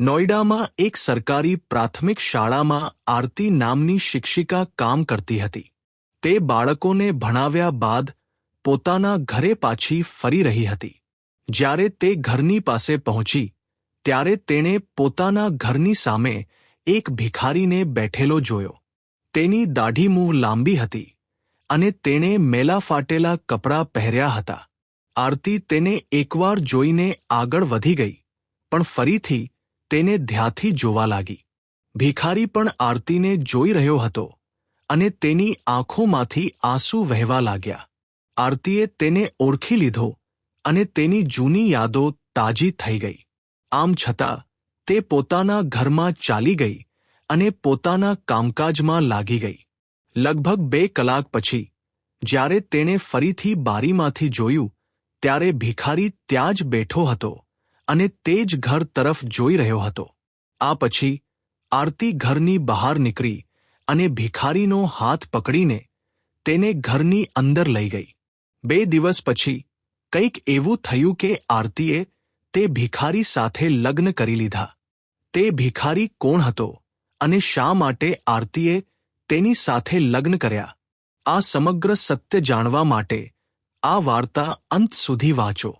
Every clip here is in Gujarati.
નોઈડામાં એક સરકારી પ્રાથમિક શાળામાં આરતી નામની શિક્ષિકા કામ કરતી હતી. તે બાળકોને ભણાવ્યા બાદ પોતાના ઘરે પાછી ફરી રહી હતી. જ્યારે તે ઘરની પાસે પહોંચી, ત્યારે તેણે પોતાના ઘરની સામે એક ભિખારીને બેઠેલો જોયો. તેની દાઢી મું લાંબી હતી અને તેણે મેલા ફાટેલા કપડાં પહેર્યા હતા. આરતી તેને એકવાર જોઈને આગળ વધી ગઈ, પણ ફરીથી તેને ધ્યાથી જોવા લાગી. ભિખારી પણ આરતીને જોઈ રહ્યો હતો અને તેની આંખોમાંથી આંસુ વહેવા લાગ્યા. આરતીએ તેને ઓળખી લીધો અને તેની જૂની યાદો તાજી થઈ ગઈ. આમ છતાં, તે પોતાના ઘરમાં ચાલી ગઈ અને પોતાના કામકાજમાં લાગી ગઈ. લગભગ બે કલાક પછી, જ્યારે તેણે ફરીથી બારીમાંથી જોયું, ત્યારે ભિખારી ત્યાં જ બેઠો હતો. અને તે જ ઘર તરફ જોઈ રહ્યો હતો. આ પછી આરતી ઘરની બહાર નીકળી અને ભિખારીનો હાથ પકડીને તેને ઘરની અંદર લઈ ગઈ. બે દિવસ પછી કંઈક એવું થયું કે આરતીએ તે ભિખારી સાથે લગ્ન કરી લીધા. તે ભિખારી કોણ હતો અને શા માટે આરતીએ તેની સાથે લગ્ન કર્યા? આ સમગ્ર સત્ય જાણવા માટે આ વાર્તા અંત સુધી વાંચો.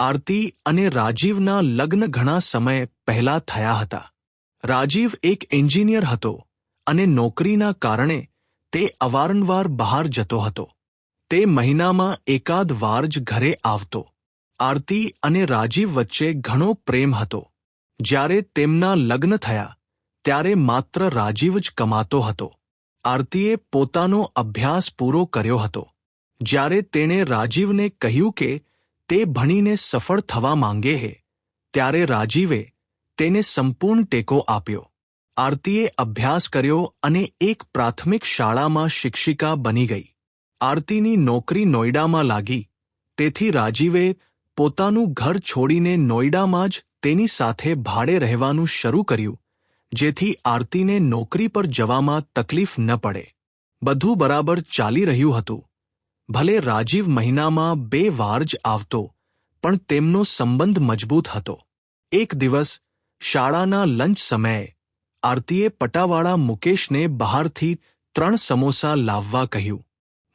આરતી અને રાજીવના લગ્ન ઘણા સમય પહેલા થયા હતા. રાજીવ એક એન્જિનિયર હતો અને નોકરીના કારણે તે અવારનવાર બહાર જતો હતો. તે મહિનામાં એકાદ વાર જ ઘરે આવતો. આરતી અને રાજીવ વચ્ચે ઘણો પ્રેમ હતો. જ્યારે તેમના લગ્ન થયા, ત્યારે માત્ર રાજીવ જ કમાતો હતો. આરતીએ પોતાનો અભ્યાસ પૂરો કર્યો હતો. જ્યારે તેણે રાજીવને કહ્યું કે તે ભણીને સફળ થવા માંગે હે, ત્યારે રાજીવે તેને સંપૂર્ણ ટેકો આપ્યો. આરતીએ અભ્યાસ કર્યો અને એક પ્રાથમિક શાળામાં શિક્ષિકા બની ગઈ. આરતીની નોકરી નોઈડામાં લાગી, તેથી રાજીવે પોતાનું ઘર છોડીને નોઈડામાં જ તેની સાથે ભાડે રહેવાનું શરૂ કર્યું, જેથી આરતીને નોકરી પર જવામાં તકલીફ ન પડે. બધું બરાબર ચાલી રહ્યું હતું. ભલે રાજીવ મહિનામાં બે વાર જ આવતો, પણ તેમનો સંબંધ મજબૂત હતો. એક દિવસ, શાળાના લંચ સમયે, આરતીએ પટાવાળા મુકેશને બહારથી ત્રણ સમોસા લાવવા કહ્યું.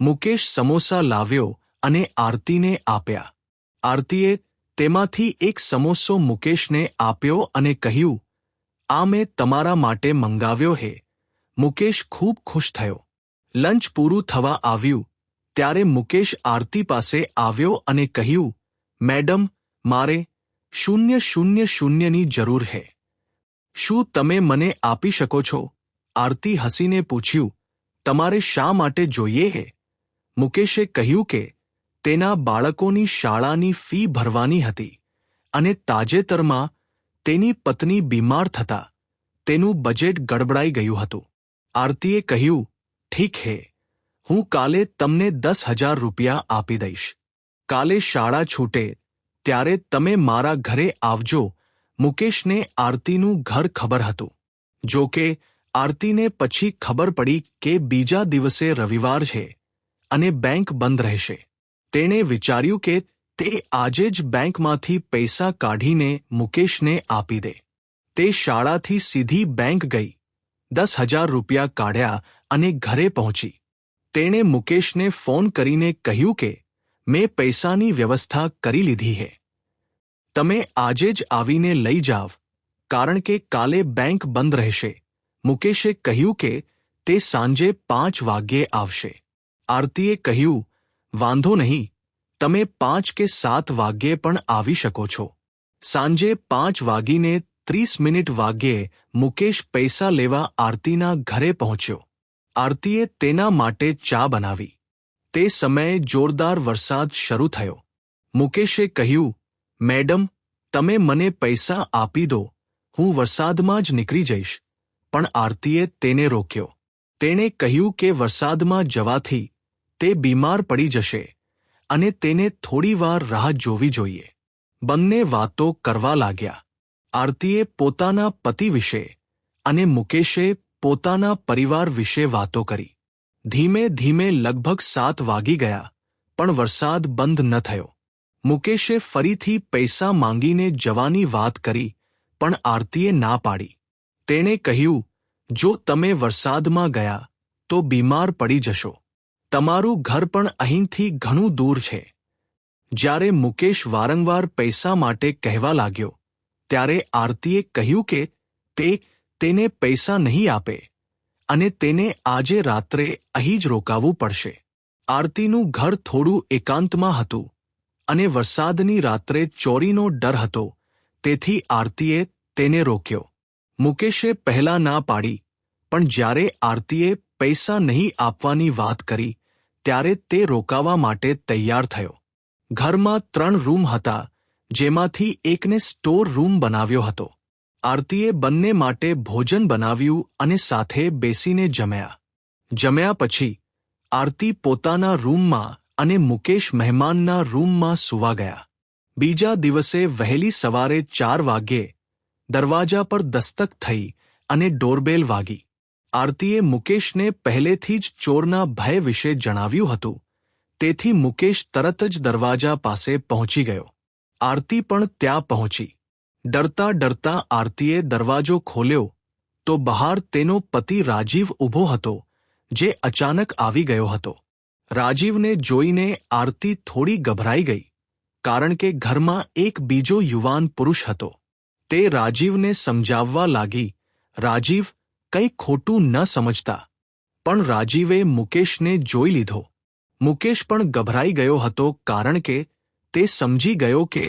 મુકેશ સમોસા લાવ્યો અને આરતીને આપ્યા. આરતીએ તેમાંથી એક સમોસો મુકેશને આપ્યો અને કહ્યું, આ મેં તમારા માટે મંગાવ્યો હે. મુકેશ ખૂબ ખુશ થયો. લંચ પૂરું થવા આવ્યું ત્યારે મુકેશ આરતી પાસે આવ્યો અને કહ્યું, મેડમ, મારે શૂન્ય શૂન્ય શૂન્યની જરૂર હે. શું તમે મને આપી શકો છો? આરતી હસીને પૂછ્યું, તમારે શા માટે જોઈએ હે? મુકેશે કહ્યું કે, તેના બાળકોની શાળાની ફી ભરવાની હતી અને તાજેતરમાં તેની પત્ની બીમાર થતા તેનું બજેટ ગડબડાઈ ગયું હતું. આરતીએ કહ્યું, ઠીક હે. હું કાલે તમને દસ હજાર રૂપિયા આપી દઈશ. કાલે શાળા છૂટે, ત્યારે તમે મારા ઘરે આવજો. મુકેશને આરતીનું ઘર ખબર હતું. જો કે, આરતીને પછી ખબર પડી કે બીજા દિવસે રવિવાર છે અને બેંક બંધ રહેશે. તેણે વિચાર્યું કે તે આજે જ બેંકમાંથી પૈસા કાઢીને મુકેશને આપી દે. તે શાળાથી સીધી બેંક ગઈ, દસ હજાર રૂપિયા કાઢ્યા અને ઘરે પહોંચી. તેણે મુકેશને ફોન કરીને કહ્યું કે, મેં પૈસાની વ્યવસ્થા કરી લીધી હે. તમે આજે જ આવીને લઈ જાવ, કારણ કે કાલે બેંક બંધ રહેશે. મુકેશે કહ્યું કે, તે સાંજે પાંચ વાગ્યે આવશે. આરતીએ કહ્યું, વાંધો નહીં, તમે પાંચ કે સાત વાગ્યે પણ આવી શકો છો. સાંજે પાંચ વાગીને ત્રીસ મિનિટ વાગ્યે મુકેશ પૈસા લેવા આરતીના ઘરે પહોંચ્યો. આરતીએ તેના માટે ચા બનાવી. તે સમયે જોરદાર વરસાદ શરૂ થયો. મુકેશે કહ્યું, મેડમ, તમે મને પૈસા આપી દો, હું વરસાદમાં જ નીકળી જઈશ. પણ આરતીએ તેને રોક્યો. તેણે કહ્યું કે વરસાદમાં જવાથી તે બીમાર પડી જશે અને તેને થોડીવાર રાહ જોવી જોઈએ. બંને વાતો કરવા લાગ્યા. આરતીએ પોતાના પતિ વિશે અને મુકેશે પોતાના પરિવાર વિશે વાતો કરી. ધીમે ધીમે લગભગ સાત વાગી ગયા, પણ વરસાદ બંધ ન થયો. મુકેશે ફરીથી પૈસા માંગીને જવાની વાત કરી, પણ આરતીએ ના પાડી. તેણે કહ્યું, જો તમે વરસાદમાં ગયા, તો બીમાર પડી જશો. તમારું ઘર પણ અહીંથી ઘણું દૂર છે. જ્યારે મુકેશ વારંવાર પૈસા માટે કહેવા લાગ્યો, ત્યારે આરતીએ કહ્યું કે તે તેને પૈસા નહીં આપે અને તેને આજે રાત્રે અહીં જ રોકાવું પડશે. આરતીનું ઘર થોડું એકાંતમાં હતું અને વરસાદની રાત્રે ચોરીનો ડર હતો. તેથી આરતીએ તેને રોક્યો. મુકેશે પહેલા ના પાડી, પણ જ્યારે આરતીએ પૈસા નહીં આપવાની વાત કરી, ત્યારે તે રોકાવા માટે તૈયાર થયો. ઘરમાં ત્રણ રૂમ હતા, જેમાંથી એકને સ્ટોર રૂમ બનાવ્યો હતો. આરતીએ બંને માટે ભોજન બનાવ્યું અને સાથે બેસીને જમ્યા. જમ્યા પછી આરતી પોતાના રૂમમાં અને મુકેશ મહેમાનના રૂમમાં સૂવા ગયા. બીજા દિવસે વહેલી સવારે ચાર વાગ્યે દરવાજા પર દસ્તક થઈ અને ડોરબેલ વાગી. આરતીએ મુકેશને પહેલેથી જ ચોરના ભય વિશે જણાવ્યું હતું. તેથી મુકેશ તરત જ દરવાજા પાસે પહોંચી ગયો. આરતી પણ ત્યાં પહોંચી. ડરતા ડરતા આરતીએ દરવાજો ખોલ્યો તો બહાર તેનો પતિ રાજીવ ઊભો હતો, જે અચાનક આવી ગયો હતો. રાજીવને જોઈને આરતી થોડી ગભરાઈ ગઈ, કારણ કે ઘરમાં એક બીજો યુવાન પુરુષ હતો. તે રાજીવને સમજાવવા લાગી, રાજીવ, કંઈ ખોટું ન સમજતા. પણ રાજીવે મુકેશને જોઈ લીધો. મુકેશ પણ ગભરાઈ ગયો હતો કારણ કે તે સમજી ગયો કે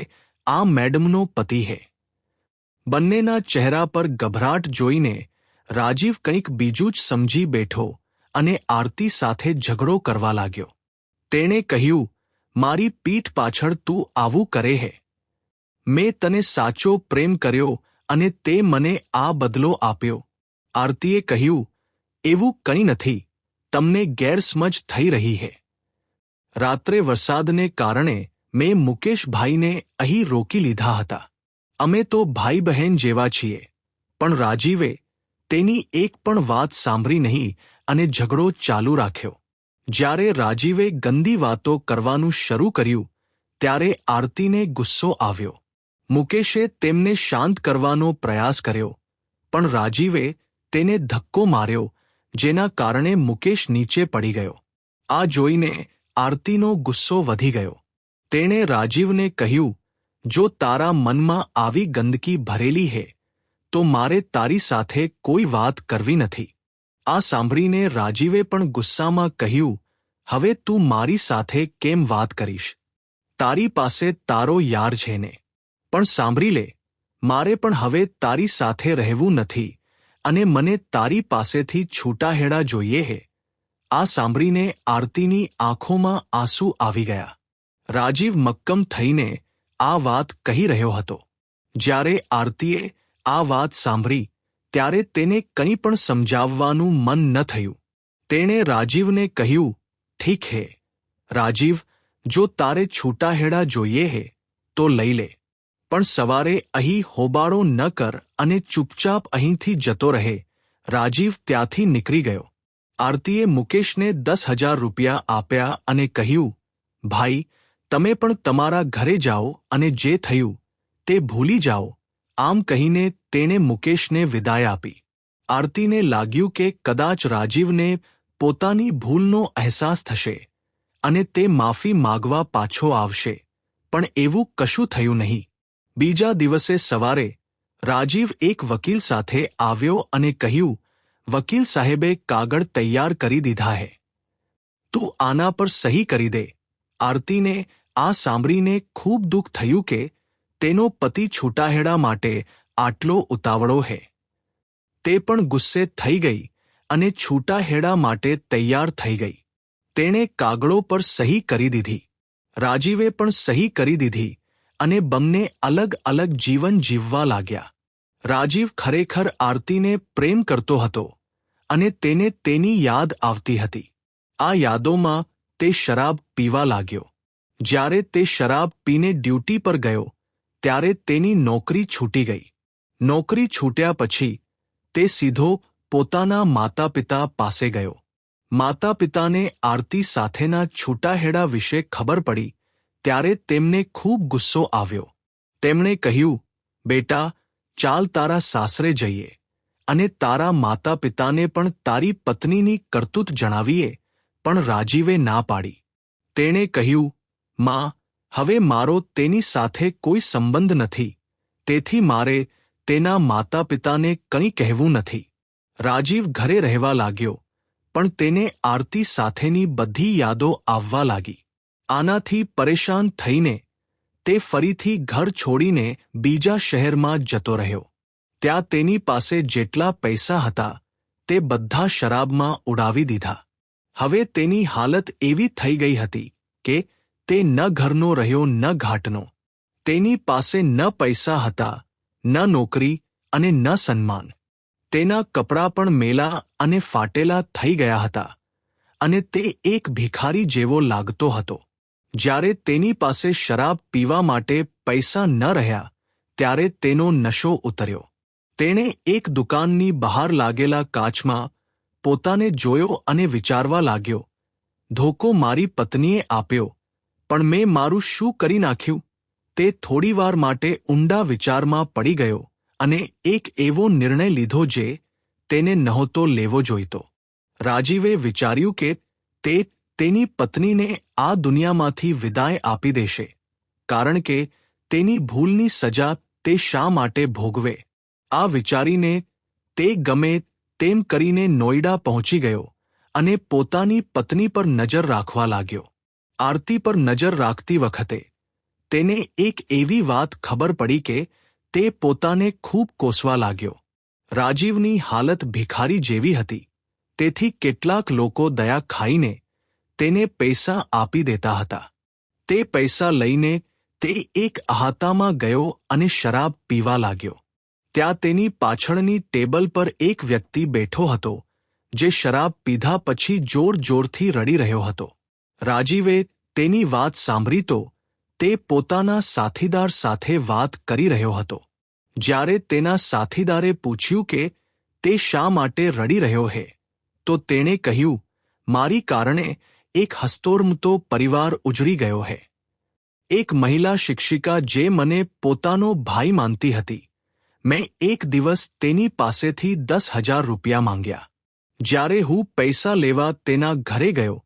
આ મેડમનો પતિ હે. બંનેના ચહેરા પર ગભરાટ જોઈને રાજીવ કંઈક બીજું જ સમજી બેઠો અને આરતી સાથે ઝઘડો કરવા લાગ્યો. તેણે કહ્યું, મારી પીઠ પાછળ તું આવું કરે હે. મેં તને સાચો પ્રેમ કર્યો અને તે મને આ બદલો આપ્યો. આરતીએ કહ્યું, એવું કંઈ નથી. તમને ગેરસમજ થઈ રહી હે. રાત્રે વરસાદને કારણે મેં મુકેશભાઈને અહીં રોકી લીધા હતા. અમે તો ભાઈ બહેન જેવા છીએ. પણ રાજીવે તેની એક પણ વાત સાંભળી નહીં અને ઝઘડો ચાલુ રાખ્યો. જ્યારે રાજીવે ગંદી વાતો કરવાનું શરૂ કર્યું, ત્યારે આરતીને ગુસ્સો આવ્યો. મુકેશે તેમને શાંત કરવાનો પ્રયાસ કર્યો, પણ રાજીવે તેને ધક્કો માર્યો, જેના કારણે મુકેશ નીચે પડી ગયો. આ જોઈને આરતીનો ગુસ્સો વધી ગયો. તેણે રાજીવને કહ્યું જો તારા મનમાં આવી ગંદકી ભરેલી હે, તો મારે તારી સાથે કોઈ વાત કરવી નથી. આ સાંભળીને રાજીવે પણ ગુસ્સામાં કહ્યું, હવે તું મારી સાથે કેમ વાત કરીશ? તારી પાસે તારો યાર છે ને. પણ સાંભળી લે, મારે પણ હવે તારી સાથે રહેવું નથી અને મને તારી પાસેથી છૂટાહેડા જોઈએ હે. આ સાંભળીને આરતીની આંખોમાં આંસુ આવી ગયા. રાજીવ મક્કમ થઈને આ વાત કહી રહ્યો હતો. જ્યારે આરતીએ આ વાત સાંભળી, ત્યારે તેને કંઈ પણ સમજાવવાનું મન ન થયું. તેણે રાજીવને કહ્યું, ઠીક હે, રાજીવ, જો તારે છૂટાહેડા જોઈએ હે, તો લઈ લે. પણ સવારે અહીં હોબાળો ન કર અને ચૂપચાપ અહીંથી જતો રહે. રાજીવ ત્યાંથી નીકળી ગયો. આરતીએ મુકેશને દસ હજાર રૂપિયા આપ્યા અને કહ્યું, ભાઈ તમે પણ તમારા ઘરે જાઓ અને જે થયું, તે ભૂલી જાઓ, આમ કહીને તેણે મુકેશને વિદાય આપી. આરતીને લાગ્યું કે કદાચ રાજીવને પોતાની ભૂલનો અહેસાસ થશે અને તે માફી માગવા પાછો આવશે, પણ એવું કશું થયું નહીં. બીજા દિવસે સવારે રાજીવ એક વકીલ સાથે આવ્યો અને કહ્યું, વકીલ સાહેબે કાગળ તૈયાર કરી દીધા હે. તું આના પર સહી કરી દે. આરતીને, આ સાંભળીને ખૂબ દુઃખ થયું કે તેનો પતિ છૂટાહેડા માટે આટલો ઉતાવળો હે. તે પણ ગુસ્સે થઈ ગઈ અને છૂટાહેડા માટે તૈયાર થઈ ગઈ. તેણે કાગળો પર સહી કરી દીધી. રાજીવે પણ સહી કરી દીધી અને બંને અલગ અલગ જીવન જીવવા લાગ્યા. રાજીવ ખરેખર આરતીને પ્રેમ કરતો હતો અને તેને તેની યાદ આવતી હતી. આ યાદોમાં તે શરાબ પીવા લાગ્યો. જ્યારે તે શરાબ પીને ડ્યુટી પર ગયો, ત્યારે તેની નોકરી છૂટી ગઈ. નોકરી છૂટ્યા પછી, તે સીધો પોતાના માતા પિતા પાસે ગયો. માતા પિતાને આરતી સાથેના છૂટાહેડા વિશે ખબર પડી, ત્યારે તેમને ખૂબ ગુસ્સો આવ્યો. તેમણે કહ્યું, બેટા, ચાલ તારા સાસરે જઈએ, અને તારા માતા પિતાને પણ તારી પત્નીની કરતૂત જણાવીએ. પણ રાજીવે ના પાડી. તેણે કહ્યું, માં, હવે મારો તેની સાથે કોઈ સંબંધ નથી. તેથી મારે તેના માતા પિતાને કંઈ કહેવું નથી. રાજીવ ઘરે રહેવા લાગ્યો, પણ તેને આરતી સાથેની બધી યાદો આવવા લાગી. આનાથી પરેશાન થઈને તે ફરીથી ઘર છોડીને બીજા શહેરમાં જતો રહ્યો. ત્યાં તેની પાસે જેટલા પૈસા હતા, તે બધા શરાબમાં ઉડાવી દીધા. હવે તેની હાલત એવી થઈ ગઈ હતી કે તે ન ઘરનો રહ્યો, ન ઘાટનો. તેની પાસે ન પૈસા હતા, ન નોકરી અને ન સન્માન. તેના કપડાં પણ મેલા અને ફાટેલા થઈ ગયા હતા અને તે એક ભિખારી જેવો લાગતો હતો. જ્યારે તેની પાસે શરાબ પીવા માટે પૈસા ન રહ્યા, ત્યારે તેનો નશો ઉતર્યો. તેણે એક દુકાનની બહાર લાગેલા કાચમાં પોતાને જોયો અને વિચારવા લાગ્યો, ધોકો મારી પત્નીએ આપ્યો, પણ મેં મારું શું કરી નાખ્યું? તે થોડીવાર માટે ઊંડા વિચારમાં પડી ગયો અને એક એવો નિર્ણય લીધો જે તેને નહોતો લેવો જોઈતો. રાજીવે વિચાર્યું કે તે તેની પત્નીને આ દુનિયામાંથી વિદાય આપી દેશે, કારણ કે તેની ભૂલની સજા તે શા માટે ભોગવે? આ વિચારીને તે ગમે તેમ કરીને નોઈડા પહોંચી ગયો અને પોતાની પત્ની પર નજર રાખવા લાગ્યો. આરતી પર નજર રાખતી વખતે તેને એક એવી વાત ખબર પડી કે તે પોતાને ખૂબ કોસવા લાગ્યો. રાજીવની હાલત ભિખારી જેવી હતી. તેથી કેટલાક લોકો દયા ખાઈને તેને પૈસા આપી દેતા હતા. તે પૈસા લઈને તે એક અહાતામાં ગયો અને શરાબ પીવા લાગ્યો. ત્યાં તેની પાછળની ટેબલ પર એક વ્યક્તિ બેઠો હતો, જે શરાબ પીધા પછી જોર જોરથી રડી રહ્યો હતો. રાજીવે તેની વાત સાંભળી તો તે પોતાના સાથીદાર સાથે વાત કરી રહ્યો હતો. જ્યારે તેના સાથીદારે પૂછ્યું કે તે શા માટે રડી રહ્યો હે, તો તેણે કહ્યું, મારી કારણે એક હસ્તોર્મતો પરિવાર ઉજળી ગયો હે. એક મહિલા શિક્ષિકા જે મને પોતાનો ભાઈ માનતી હતી. મેં એક દિવસ તેની પાસેથી દસ હજાર રૂપિયા માંગ્યા. જ્યારે હું પૈસા લેવા તેના ઘરે ગયો,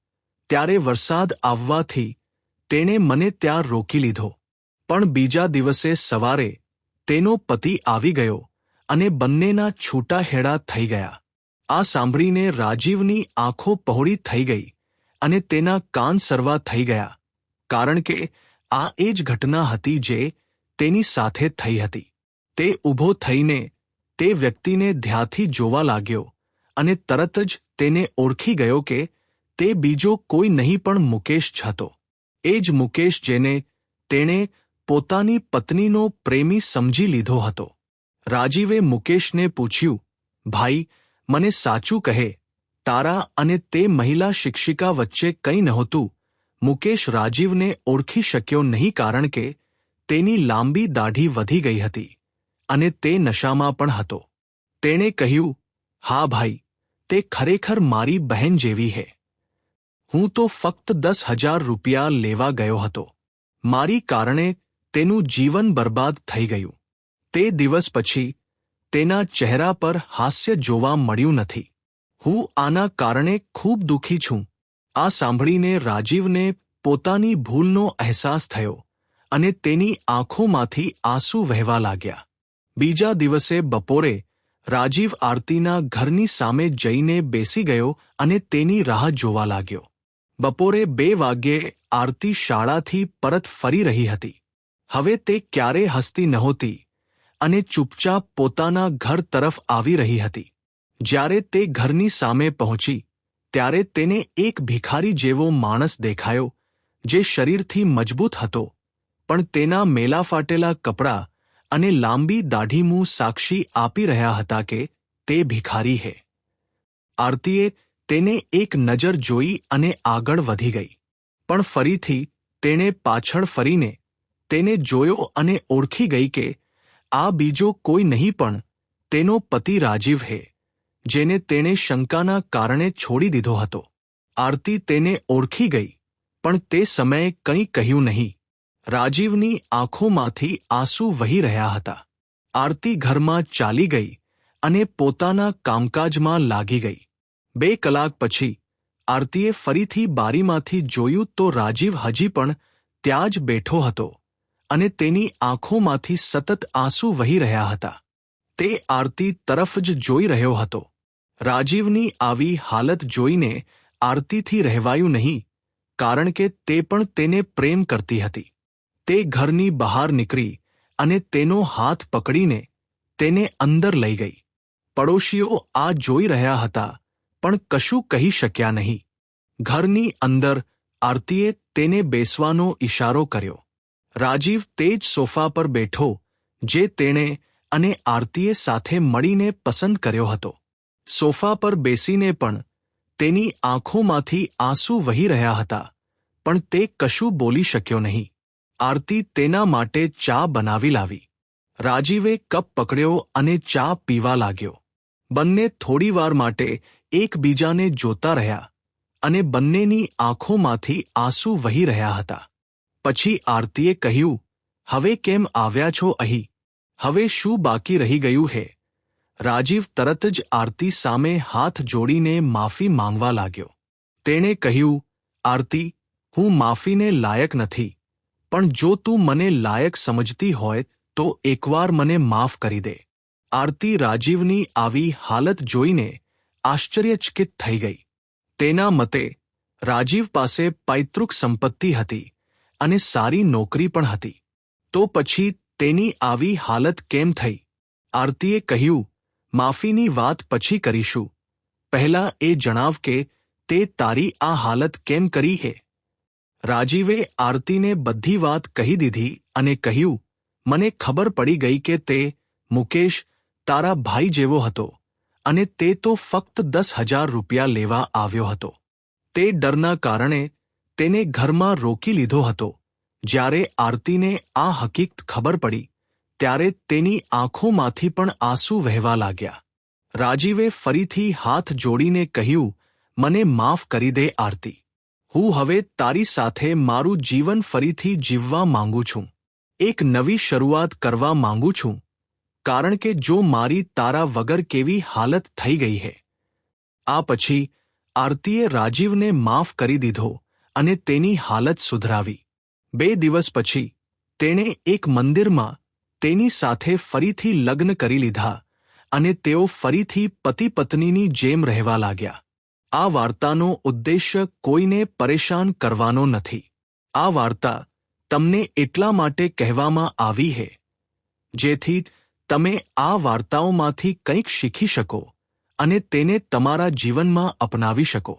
ત્યારે વરસાદ આવવાથી તેણે મને ત્યાં રોકી લીધો. પણ બીજા દિવસે સવારે તેનો પતિ આવી ગયો અને બંનેના છૂટાહેડા થઈ ગયા. આ સાંભળીને રાજીવની આંખો પહોળી થઈ ગઈ અને તેના કાન સરવા થઈ ગયા, કારણ કે આ એ જ ઘટના હતી જે તેની સાથે થઈ હતી. તે ઊભો થઈને તે વ્યક્તિને ધ્યાથી જોવા લાગ્યો અને તરત જ તેને ઓળખી ગયો કે તે બીજો કોઈ નહીં પણ મુકેશ જ હતો. એ જ મુકેશ જેને તેણે પોતાની પત્નીનો પ્રેમી સમજી લીધો હતો. રાજીવે મુકેશને પૂછ્યું, ભાઈ, મને સાચું કહે, તારા અને તે મહિલા શિક્ષિકા વચ્ચે કંઈ નહોતું. મુકેશ રાજીવને ઓળખી શક્યો નહીં કારણ કે તેની લાંબી દાઢી વધી ગઈ હતી. અને તે નશામાં પણ હતો. તેણે કહ્યું, હા ભાઈ, તે ખરેખર મારી બહેન જેવી હે. હું તો ફક્ત દસ હજાર રૂપિયા લેવા ગયો હતો. મારી કારણે તેનું જીવન બરબાદ થઈ ગયું. તે દિવસ પછી તેના ચહેરા પર હાસ્ય જોવા મળ્યું નથી. હું આના કારણે ખૂબ દુઃખી છું. આ સાંભળીને રાજીવને પોતાની ભૂલનો અહેસાસ થયો અને તેની આંખોમાંથી આંસુ વહેવા લાગ્યા. બીજા દિવસે બપોરે રાજીવ આરતીના ઘરની સામે જઈને બેસી ગયો અને તેની રાહ જોવા લાગ્યો. બપોરે બે વાગ્યે આરતી શાળાથી પરત ફરી રહી હતી. હવે તે ક્યારે હસતી નહોતી અને ચૂપચાપ પોતાના ઘર તરફ આવી રહી હતી. જ્યારે તે ઘરની સામે પહોંચી, ત્યારે તેને એક ભિખારી જેવો માણસ દેખાયો, જે શરીરથી મજબૂત હતો, પણ તેના મેલા ફાટેલા કપડાં અને લાંબી દાઢીમું સાક્ષી આપી રહ્યા હતા કે તે ભિખારી હે. આરતીએ તેને એક નજર જોઈ અને આગળ વધી ગઈ. પણ ફરીથી તેણે પાછળ ફરીને તેને જોયો અને ઓળખી ગઈ કે આ બીજો કોઈ નહીં પણ તેનો પતિ રાજીવ હે, જેને તેણે શંકાના કારણે છોડી દીધો હતો. આરતી તેને ઓળખી ગઈ, પણ તે સમયે કંઈ કહ્યું નહીં. રાજીવની આંખોમાંથી આંસુ વહી રહ્યા હતા. આરતી ઘરમાં ચાલી ગઈ અને પોતાના કામકાજમાં લાગી ગઈ. બે કલાક પછી આરતીએ ફરીથી બારીમાંથી જોયું તો રાજીવ હજી પણ ત્યાં જ બેઠો હતો અને તેની આંખોમાંથી સતત આંસુ વહી રહ્યા હતા. તે આરતી તરફ જ જોઈ રહ્યો હતો. રાજીવની આવી હાલત જોઈને આરતીથી રહેવાયું નહીં, કારણ કે તે પણ તેને પ્રેમ કરતી હતી. તે ઘરની બહાર નીકળી અને તેનો હાથ પકડીને તેને અંદર લઈ ગઈ. પડોશીઓ આ જોઈ રહ્યા હતા, પણ કશું કહી શક્યા નહીં. ઘરની અંદર આરતીએ તેને બેસવાનો ઇશારો કર્યો. રાજીવ તે જ સોફા પર બેઠો, જે તેણે અને આરતીએ સાથે મળીને પસંદ કર્યો હતો. સોફા પર બેસીને પણ તેની આંખોમાંથી આંસુ વહી રહ્યા હતા, પણ તે કશું બોલી શક્યો નહીં. આરતી તેના માટે ચા બનાવી લાવી. રાજીવે કપ પકડ્યો અને ચા પીવા લાગ્યો. બંને થોડીવાર માટે એકબીજાને જોતા રહ્યા અને બંનેની આંખોમાંથી આંસુ વહી રહ્યા હતા. પછી આરતીએ કહ્યું, હવે કેમ આવ્યા છો અહીં? હવે શું બાકી રહી ગયું હે? રાજીવ તરત જ આરતી સામે હાથ જોડીને માફી માંગવા લાગ્યો. તેણે કહ્યું, આરતી, હું માફીને લાયક નથી. પણ જો તું મને લાયક સમજતી હોય, તો એકવાર મને માફ કરી દે. આરતી રાજીવની આવી હાલત જોઈને આશ્ચર્યચકિત થઈ ગઈ. તેના મતે, રાજીવ પાસે પૈતૃક સંપત્તિ હતી અને સારી નોકરી પણ હતી. તો પછી તેની આવી હાલત કેમ થઈ? આરતીએ કહ્યું, માફીની વાત પછી કરીશું. પહેલા એ જણાવ કે તે તારી આ હાલત કેમ કરી હે? રાજીવે આરતીને બધી વાત કહી દીધી અને કહ્યું, મને ખબર પડી ગઈ કે તે મુકેશ તારા ભાઈ જેવો હતો અને તે તો ફક્ત દસ હજાર રૂપિયા લેવા આવ્યો હતો. તે ડરના કારણે તેને ઘરમાં રોકી લીધો હતો. જ્યારે આરતીને આ હકીકત ખબર પડી, ત્યારે તેની આંખોમાંથી પણ આંસુ વહેવા લાગ્યા. રાજીવે ફરીથી હાથ જોડીને કહ્યું, મને માફ કરી દે આરતી. હું હવે તારી સાથે મારું જીવન ફરીથી જીવવા માંગુ છું. એક નવી શરૂઆત કરવા માંગુ છું. કારણ કે જો મારી તારા વગર કેવી હાલત થઈ ગઈ હે. આ પછી, આરતીએ રાજીવને માફ કરી દીધો અને તેની હાલત સુધરાવી. બે દિવસ પછી, તેણે એક મંદિરમાં તેની સાથે ફરીથી લગ્ન કરી લીધા અને તેઓ ફરીથી પતિ પત્નીની જેમ રહેવા લાગ્યા. આ વાર્તાનો ઉદ્દેશ્ય કોઈને પરેશાન કરવાનો નથી. આ વાર્તા તમને એટલા માટે કહેવામાં આવી હે, જેથી તમે આ વાર્તાઓમાંથી કંઈક શીખી શકો અને તેને તમારા જીવનમાં અપનાવી શકો.